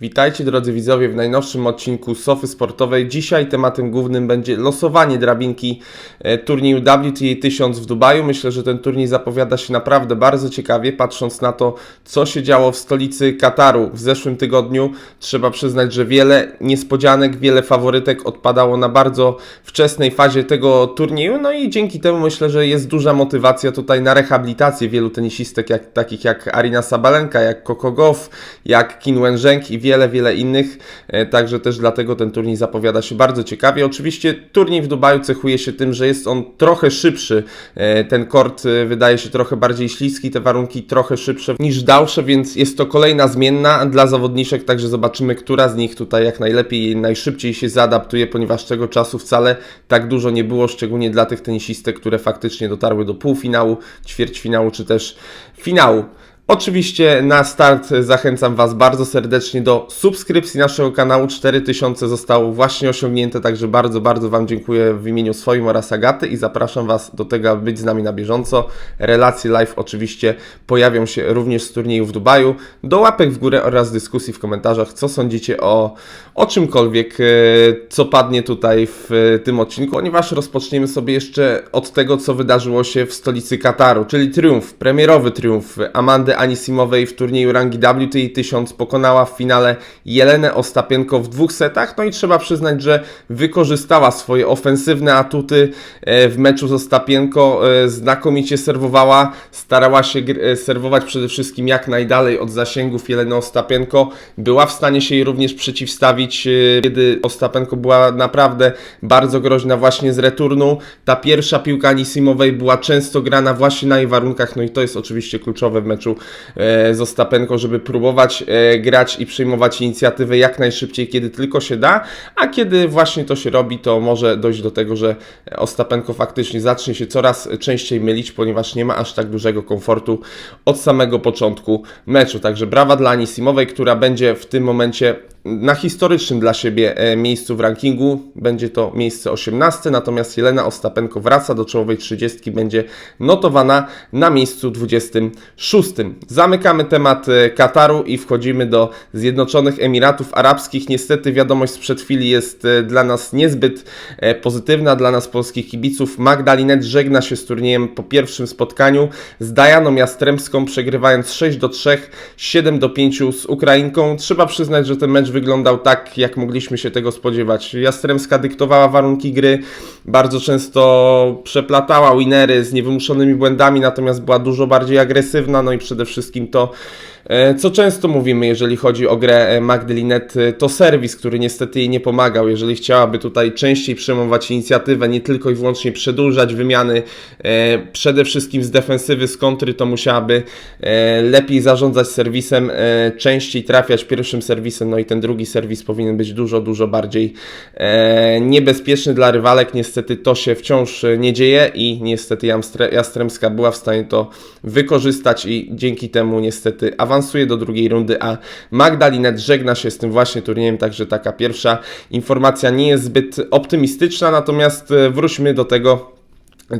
Witajcie drodzy widzowie w najnowszym odcinku Sofy Sportowej. Dzisiaj tematem głównym będzie losowanie drabinki e, turnieju WTA 1000 w Dubaju. Myślę, że ten turniej zapowiada się naprawdę bardzo ciekawie, patrząc na to, co się działo w stolicy Kataru w zeszłym tygodniu. Trzeba przyznać, że wiele niespodzianek, wiele faworytek odpadało na bardzo wczesnej fazie tego turnieju, no i dzięki temu myślę, że jest duża motywacja tutaj na rehabilitację wielu tenisistek, jak, takich jak Arina Sabalenka, jak Coco Gauff, jak Qin Wenzheng i wiele, wiele innych, e, także też dlatego ten turniej zapowiada się bardzo ciekawie. Oczywiście turniej w Dubaju cechuje się tym, że jest on trochę szybszy, E, ten kort e, wydaje się trochę bardziej śliski, te warunki trochę szybsze niż dalsze, więc jest to kolejna zmienna dla zawodniczek, także zobaczymy, która z nich tutaj jak najlepiej najszybciej się zaadaptuje, ponieważ tego czasu wcale tak dużo nie było, szczególnie dla tych tenisistek, które faktycznie dotarły do półfinału, ćwierćfinału czy też finału. Oczywiście na start zachęcam Was bardzo serdecznie do subskrypcji naszego kanału. 4000 zostało właśnie osiągnięte, także bardzo, bardzo Wam dziękuję w imieniu swoim oraz Agaty i zapraszam Was do tego, aby być z nami na bieżąco. Relacje live oczywiście pojawią się również z turnieju w Dubaju. Do łapek w górę oraz dyskusji w komentarzach, co sądzicie o, o czymkolwiek, e, co padnie tutaj w e, tym odcinku, ponieważ rozpoczniemy sobie jeszcze od tego, co wydarzyło się w stolicy Kataru, czyli triumf, premierowy triumf Amandy Anisimowej w turnieju rangi WTA 1000 pokonała w finale Jelenę Ostapienko w dwóch setach, no i trzeba przyznać, że wykorzystała swoje ofensywne atuty e, w meczu z Ostapienko, e, znakomicie serwowała, starała się e, serwować przede wszystkim jak najdalej od zasięgów Jeleny Ostapienko, była w stanie się jej również przeciwstawić, kiedy Ostapenko była naprawdę bardzo groźna właśnie z returnu. Ta pierwsza piłka Anisimowej była często grana właśnie na jej warunkach, no i to jest oczywiście kluczowe w meczu z Ostapenko, żeby próbować e, grać i przejmować inicjatywę jak najszybciej, kiedy tylko się da, a kiedy właśnie to się robi, to może dojść do tego, że Ostapenko faktycznie zacznie się coraz częściej mylić, ponieważ nie ma aż tak dużego komfortu od samego początku meczu. Także brawa dla Anisimowej, która będzie w tym momencie na historycznym dla siebie e, miejscu w rankingu. Będzie to miejsce 18, natomiast Jelena Ostapenko wraca do czołowej 30, będzie notowana na miejscu 26. Zamykamy temat e, Kataru i wchodzimy do Zjednoczonych Emiratów Arabskich. Niestety wiadomość sprzed chwili jest e, dla nas niezbyt pozytywna, dla nas polskich kibiców. Magdalinet żegna się z turniejem po pierwszym spotkaniu z Dajaną Jastremską, przegrywając 6 do 3, 7 do 5 z Ukrainką. Trzeba przyznać, że ten mecz wyglądał tak, jak mogliśmy się tego spodziewać. Jastremska dyktowała warunki gry, bardzo często przeplatała winery z niewymuszonymi błędami, natomiast była dużo bardziej agresywna, no i przede wszystkim to, co często mówimy, jeżeli chodzi o grę e, Magdy Linet, e, to serwis, który niestety jej nie pomagał. Jeżeli chciałaby tutaj częściej przejmować inicjatywę, nie tylko i wyłącznie przedłużać wymiany, e, przede wszystkim z defensywy, z kontry, to musiałaby e, lepiej zarządzać serwisem, e, częściej trafiać pierwszym serwisem, no i ten drugi serwis powinien być dużo, dużo bardziej e, niebezpieczny dla rywalek. Niestety to się wciąż e, nie dzieje i niestety Jastremska była w stanie to wykorzystać i dzięki temu niestety awansuje do drugiej rundy, a Magdalinet żegna się z tym właśnie turniejem, także taka pierwsza informacja nie jest zbyt optymistyczna, natomiast e, wróćmy do tego,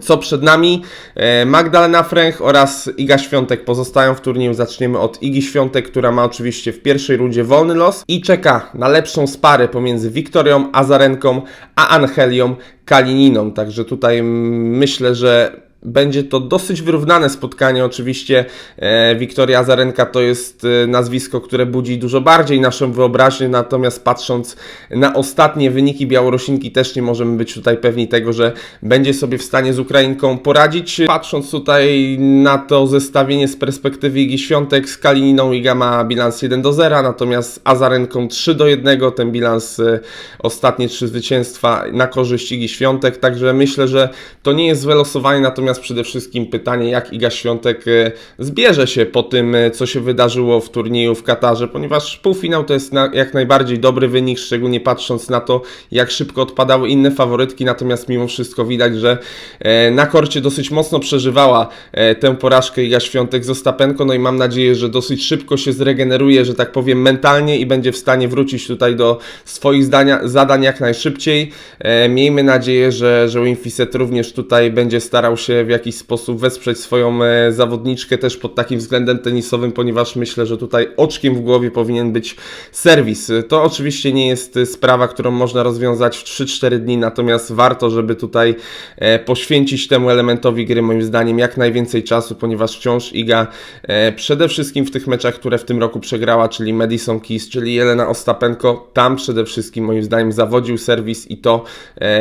co przed nami? E, Magdalena Fręch oraz Iga Świątek pozostają w turnieju. Zaczniemy od Igi Świątek, która ma oczywiście w pierwszej rundzie wolny los i czeka na lepszą sparę pomiędzy Wiktorią Azarenką a Angelią Kalininą. Także tutaj mm, myślę, że będzie to dosyć wyrównane spotkanie. Oczywiście e, Wiktoria Azarenka to jest e, nazwisko, które budzi dużo bardziej naszą wyobraźnię, natomiast patrząc na ostatnie wyniki Białorusinki też nie możemy być tutaj pewni tego, że będzie sobie w stanie z Ukrainką poradzić. Patrząc tutaj na to zestawienie z perspektywy Igi Świątek z Kalininą, Iga ma bilans 1 do 0, natomiast Azarenką 3 do 1, ten bilans e, ostatnie trzy zwycięstwa na korzyść Igi Świątek, także myślę, że to nie jest złe losowanie, natomiast przede wszystkim pytanie, jak Iga Świątek e, zbierze się po tym, e, co się wydarzyło w turnieju w Katarze, ponieważ półfinał to jest jak najbardziej dobry wynik, szczególnie patrząc na to, jak szybko odpadały inne faworytki, natomiast mimo wszystko widać, że e, na korcie dosyć mocno przeżywała tę porażkę Iga Świątek z Ostapenko, no i mam nadzieję, że dosyć szybko się zregeneruje, że tak powiem, mentalnie i będzie w stanie wrócić tutaj do swoich zdania, zadań jak najszybciej. Miejmy nadzieję, że, że Winfiset również tutaj będzie starał się w jakiś sposób wesprzeć swoją e, zawodniczkę też pod takim względem tenisowym, ponieważ myślę, że tutaj oczkiem w głowie powinien być serwis. To oczywiście nie jest e, sprawa, którą można rozwiązać w 3-4 dni, natomiast warto, żeby tutaj e, poświęcić temu elementowi gry moim zdaniem jak najwięcej czasu, ponieważ wciąż Iga przede wszystkim w tych meczach, które w tym roku przegrała, czyli Madison Keys, czyli Jelena Ostapenko, tam przede wszystkim moim zdaniem zawodził serwis i to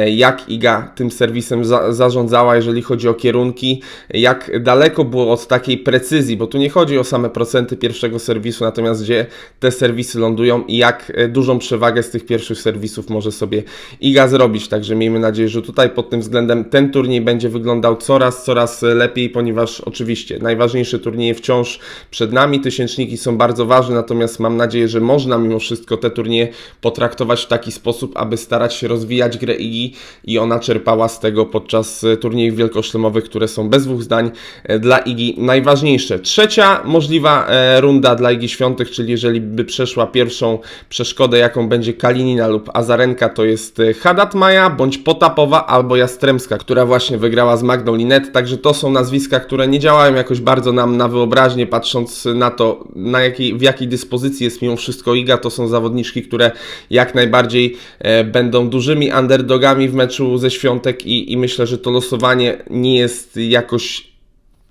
jak Iga tym serwisem za, zarządzała, jeżeli chodzi o kierunki, jak daleko było od takiej precyzji, bo tu nie chodzi o same procenty pierwszego serwisu, natomiast gdzie te serwisy lądują i jak e, dużą przewagę z tych pierwszych serwisów może sobie Iga zrobić. Także miejmy nadzieję, że tutaj pod tym względem ten turniej będzie wyglądał coraz, coraz lepiej, ponieważ oczywiście najważniejsze turnieje wciąż przed nami, tysięczniki są bardzo ważne, natomiast mam nadzieję, że można mimo wszystko te turnieje potraktować w taki sposób, aby starać się rozwijać grę Igi i ona czerpała z tego podczas e, turniejów wielkoszlemowych, które są bez dwóch zdań e, dla Igi najważniejsze. Trzecia możliwa e, runda dla Igi Świątek, czyli jeżeli by przeszła pierwszą przeszkodę, jaką będzie Kalinina lub Azarenka, to jest e, Hadat Maja, bądź Potapowa albo Jastremska, która właśnie wygrała z Magdą Linet, także to są nazwiska, które nie działają jakoś bardzo nam na wyobraźnię, patrząc na to, na jakiej, w jakiej dyspozycji jest mimo wszystko Iga, to są zawodniczki, które jak najbardziej będą dużymi underdogami w meczu ze Świątek i, i myślę, że to losowanie nie jest jakoś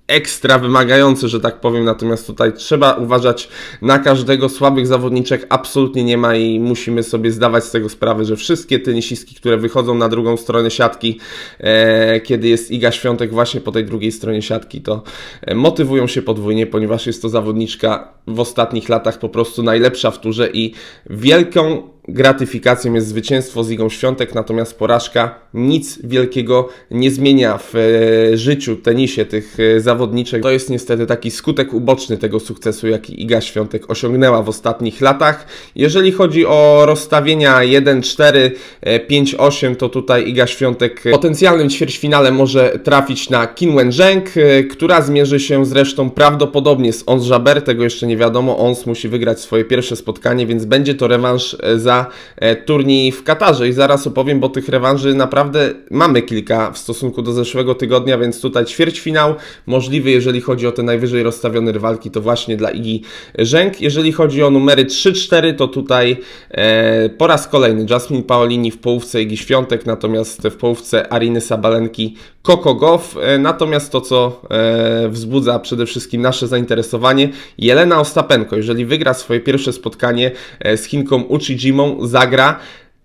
ekstra wymagający, że tak powiem, natomiast tutaj trzeba uważać na każdego, słabych zawodniczek absolutnie nie ma i musimy sobie zdawać z tego sprawę, że wszystkie tenisistki, które wychodzą na drugą stronę siatki, e, kiedy jest Iga Świątek właśnie po tej drugiej stronie siatki, to e, motywują się podwójnie, ponieważ jest to zawodniczka w ostatnich latach po prostu najlepsza w turze i wielką gratyfikacją jest zwycięstwo z Igą Świątek, natomiast porażka nic wielkiego nie zmienia w e, życiu, tenisie tych e, zawodniczek. To jest niestety taki skutek uboczny tego sukcesu, jaki Iga Świątek osiągnęła w ostatnich latach. Jeżeli chodzi o rozstawienia 1-4, e, 5-8, to tutaj Iga Świątek potencjalnym ćwierćfinale może trafić na Qin Wenzheng, e, która zmierzy się zresztą prawdopodobnie z Ons Jabeur, tego jeszcze nie wiadomo. Ons musi wygrać swoje pierwsze spotkanie, więc będzie to rewanż e, za e, turniej w Katarze i zaraz opowiem, bo tych rewanży naprawdę mamy kilka w stosunku do zeszłego tygodnia, więc tutaj ćwierćfinał możliwy, jeżeli chodzi o te najwyżej rozstawione rywalki, to właśnie dla Igi Rzęk. Jeżeli chodzi o numery 3-4, to tutaj e, po raz kolejny Jasmine Paolini w połówce Igi Świątek, natomiast w połówce Ariny Sabalenki Coco Goff. E, natomiast to, co e, wzbudza przede wszystkim nasze zainteresowanie, Jelena Ostapenko, jeżeli wygra swoje pierwsze spotkanie e, z Chinką Uchijimą, zagra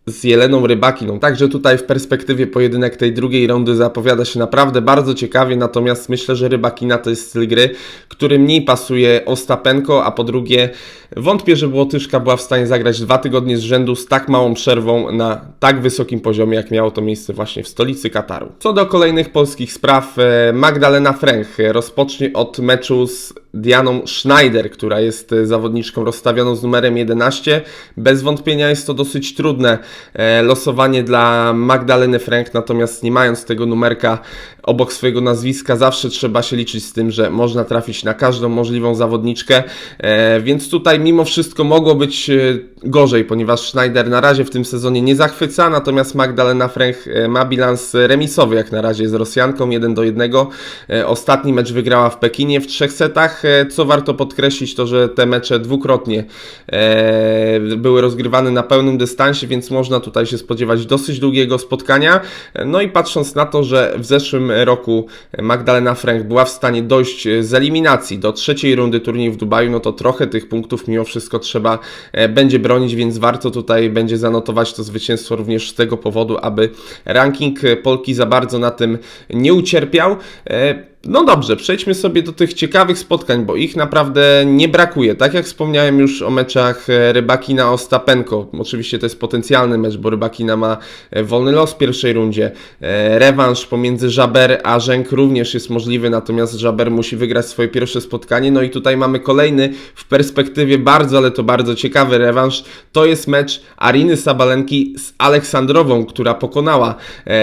z Jeleną Rybakiną. Także tutaj w perspektywie pojedynek tej drugiej rundy zapowiada się naprawdę bardzo ciekawie, natomiast myślę, że Rybakina to jest styl gry, który mniej pasuje Ostapenko, a po drugie wątpię, że Łotyszka była w stanie zagrać dwa tygodnie z rzędu z tak małą przerwą na tak wysokim poziomie, jak miało to miejsce właśnie w stolicy Kataru. Co do kolejnych polskich spraw, e, Magdalena Fręch rozpocznie od meczu z Dianą Schneider, która jest e, zawodniczką rozstawioną z numerem 11. Bez wątpienia jest to dosyć trudne e, losowanie dla Magdaleny Fręch, natomiast nie mając tego numerka obok swojego nazwiska, zawsze trzeba się liczyć z tym, że można trafić na każdą możliwą zawodniczkę, e, więc tutaj mimo wszystko mogło być gorzej, ponieważ Schneider na razie w tym sezonie nie zachwyca, natomiast Magdalena Fręch ma bilans remisowy jak na razie z Rosjanką 1 do 1. Ostatni mecz wygrała w Pekinie w trzech setach, co warto podkreślić, to że te mecze dwukrotnie e, były rozgrywane na pełnym dystansie, więc można tutaj się spodziewać dosyć długiego spotkania. No i patrząc na to, że w zeszłym roku Magdalena Frank była w stanie dojść z eliminacji do trzeciej rundy turnieju w Dubaju, no to trochę tych punktów mimo wszystko trzeba e, będzie bronić, więc warto tutaj będzie zanotować to zwycięstwo również z tego powodu, aby ranking Polki za bardzo na tym nie ucierpiał. No dobrze, przejdźmy sobie do tych ciekawych spotkań, bo ich naprawdę nie brakuje. Tak jak wspomniałem już o meczach e, Rybakina Ostapenko, oczywiście to jest potencjalny mecz, bo Rybakina ma e, wolny los w pierwszej rundzie. E, rewanż pomiędzy Żaber a Rzęk również jest możliwy, natomiast Żaber musi wygrać swoje pierwsze spotkanie. No i tutaj mamy kolejny w perspektywie bardzo, ale to bardzo ciekawy rewanż. To jest mecz Ariny Sabalenki z Aleksandrową, która pokonała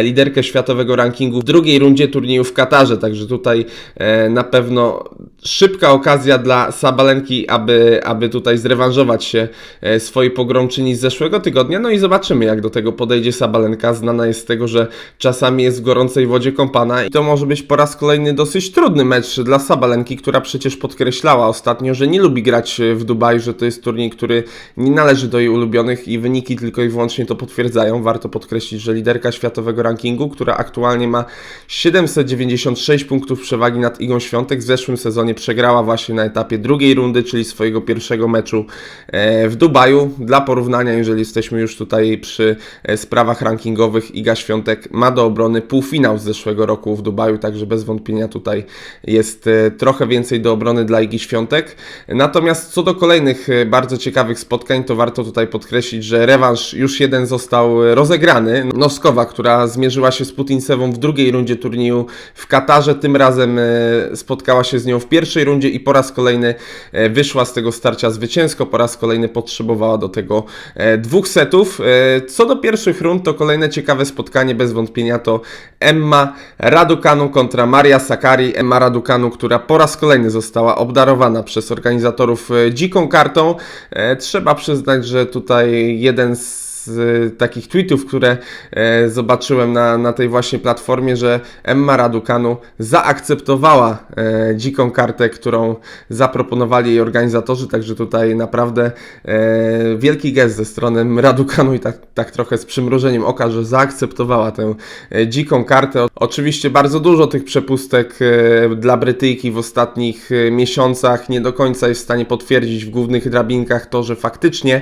liderkę światowego rankingu w drugiej rundzie turnieju w Katarze, także tutaj tutaj e, na pewno szybka okazja dla Sabalenki, aby, aby tutaj zrewanżować się e, swojej pogromczyni z zeszłego tygodnia. No i zobaczymy, jak do tego podejdzie Sabalenka. Znana jest z tego, że czasami jest w gorącej wodzie kąpana i to może być po raz kolejny dosyć trudny mecz dla Sabalenki, która przecież podkreślała ostatnio, że nie lubi grać w Dubaju, że to jest turniej, który nie należy do jej ulubionych i wyniki tylko i wyłącznie to potwierdzają. Warto podkreślić, że liderka światowego rankingu, która aktualnie ma 796 punktów przewagi nad Igą Świątek, w zeszłym sezonie przegrała właśnie na etapie drugiej rundy, czyli swojego pierwszego meczu e, w Dubaju. Dla porównania, jeżeli jesteśmy już tutaj przy e, sprawach rankingowych, Iga Świątek ma do obrony półfinał z zeszłego roku w Dubaju, także bez wątpienia tutaj jest e, trochę więcej do obrony dla Igi Świątek. Natomiast co do kolejnych bardzo ciekawych spotkań, to warto tutaj podkreślić, że rewanż już jeden został rozegrany. Noskowa, która zmierzyła się z Putinsewą w drugiej rundzie turnieju w Katarze, tym razem e, spotkała się z nią w pierwszej rundzie i po raz kolejny e, wyszła z tego starcia zwycięsko, po raz kolejny potrzebowała do tego e, dwóch setów. Co do pierwszych rund, to kolejne ciekawe spotkanie, bez wątpienia to Emma Raducanu kontra Maria Sakari. Emma Raducanu, która po raz kolejny została obdarowana przez organizatorów dziką kartą. Trzeba przyznać, że tutaj jeden z takich tweetów, które e, zobaczyłem na, na tej właśnie platformie, że Emma Raducanu zaakceptowała e, dziką kartę, którą zaproponowali jej organizatorzy, także tutaj naprawdę e, wielki gest ze strony Raducanu i tak, tak trochę z przymrużeniem oka, że zaakceptowała tę dziką kartę. Oczywiście bardzo dużo tych przepustek dla Brytyjki w ostatnich miesiącach nie do końca jest w stanie potwierdzić w głównych drabinkach to, że faktycznie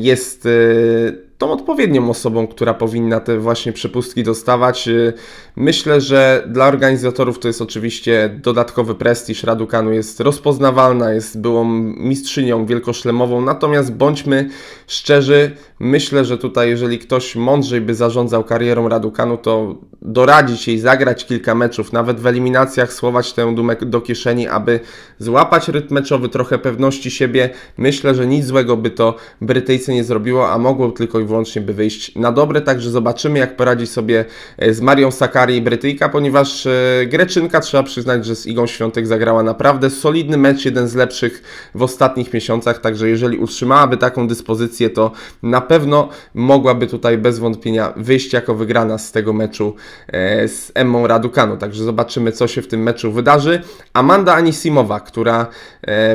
jest e, tą odpowiednią osobą, która powinna te właśnie przepustki dostawać. E, Myślę, że dla organizatorów to jest oczywiście dodatkowy prestiż. Raducanu jest rozpoznawalna, jest byłą mistrzynią wielkoszlemową, natomiast bądźmy szczerzy, myślę, że tutaj jeżeli ktoś mądrzej by zarządzał karierą Raducanu, to doradzić jej zagrać kilka meczów, nawet w eliminacjach słować tę dumę do kieszeni, aby złapać rytm meczowy, trochę pewności siebie. Myślę, że nic złego by to Brytyjce nie zrobiło, a mogło tylko i by wyjść na dobre, także zobaczymy jak poradzi sobie e, z Marią Sakari Brytyjka, ponieważ e, Greczynka trzeba przyznać, że z Igą Świątek zagrała naprawdę solidny mecz, jeden z lepszych w ostatnich miesiącach, także jeżeli utrzymałaby taką dyspozycję, to na pewno mogłaby tutaj bez wątpienia wyjść jako wygrana z tego meczu e, z Emmą Raducanu, także zobaczymy co się w tym meczu wydarzy. Amanda Anisimowa, która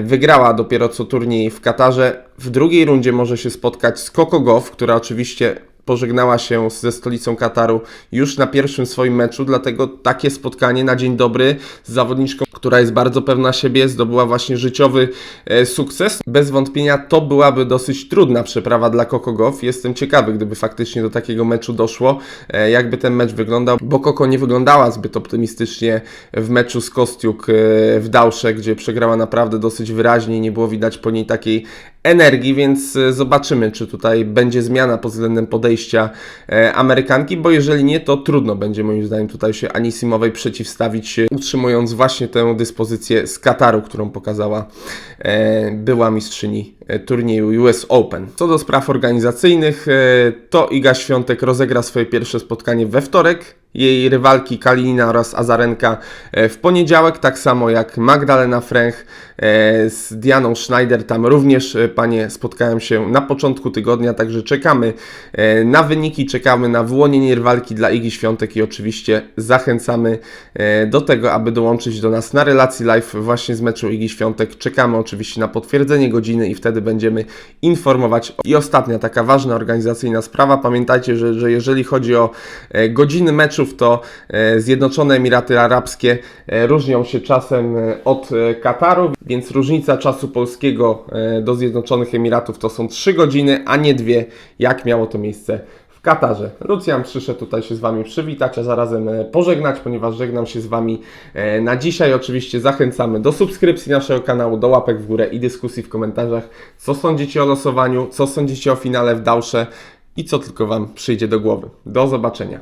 wygrała dopiero co turniej w Katarze, w drugiej rundzie może się spotkać z Coco Gauff, która oczywiście pożegnała się ze stolicą Kataru już na pierwszym swoim meczu, dlatego takie spotkanie na dzień dobry z zawodniczką, która jest bardzo pewna siebie, zdobyła właśnie życiowy e, sukces. Bez wątpienia to byłaby dosyć trudna przeprawa dla Coco Gauff. Jestem ciekawy, gdyby faktycznie do takiego meczu doszło, e, jakby ten mecz wyglądał, bo Coco nie wyglądała zbyt optymistycznie w meczu z Kostiuk e, w Dausze, gdzie przegrała naprawdę dosyć wyraźnie i nie było widać po niej takiej energii, więc e, zobaczymy, czy tutaj będzie zmiana pod względem podejścia e, Amerykanki, bo jeżeli nie, to trudno będzie moim zdaniem tutaj się Anisimowej przeciwstawić, e, utrzymując właśnie tę dyspozycję z Kataru, którą pokazała była mistrzyni turnieju US Open. Co do spraw organizacyjnych, to Iga Świątek rozegra swoje pierwsze spotkanie we wtorek, jej rywalki Kalinina oraz Azarenka e, w poniedziałek, tak samo jak Magdalena Fręch e, z Dianą Schneider. Tam również e, panie spotkają się na początku tygodnia, także czekamy na wyniki, czekamy na wyłonienie rywalki dla Igi Świątek i oczywiście zachęcamy do tego, aby dołączyć do nas na relacji live właśnie z meczu Igi Świątek. Czekamy oczywiście na potwierdzenie godziny i wtedy będziemy informować. I ostatnia taka ważna organizacyjna sprawa, pamiętajcie, że, że jeżeli chodzi o godziny meczów, to e, Zjednoczone Emiraty Arabskie e, różnią się czasem e, od Kataru, więc różnica czasu polskiego do Zjednoczonych Emiratów to są 3 godziny, a nie dwie, jak miało to miejsce w Katarze. Lucjan przyszedł tutaj się z Wami przywitać, a zarazem pożegnać, ponieważ żegnam się z Wami na dzisiaj. Oczywiście zachęcamy do subskrypcji naszego kanału, do łapek w górę i dyskusji w komentarzach, co sądzicie o losowaniu, co sądzicie o finale w Dausze i co tylko Wam przyjdzie do głowy. Do zobaczenia.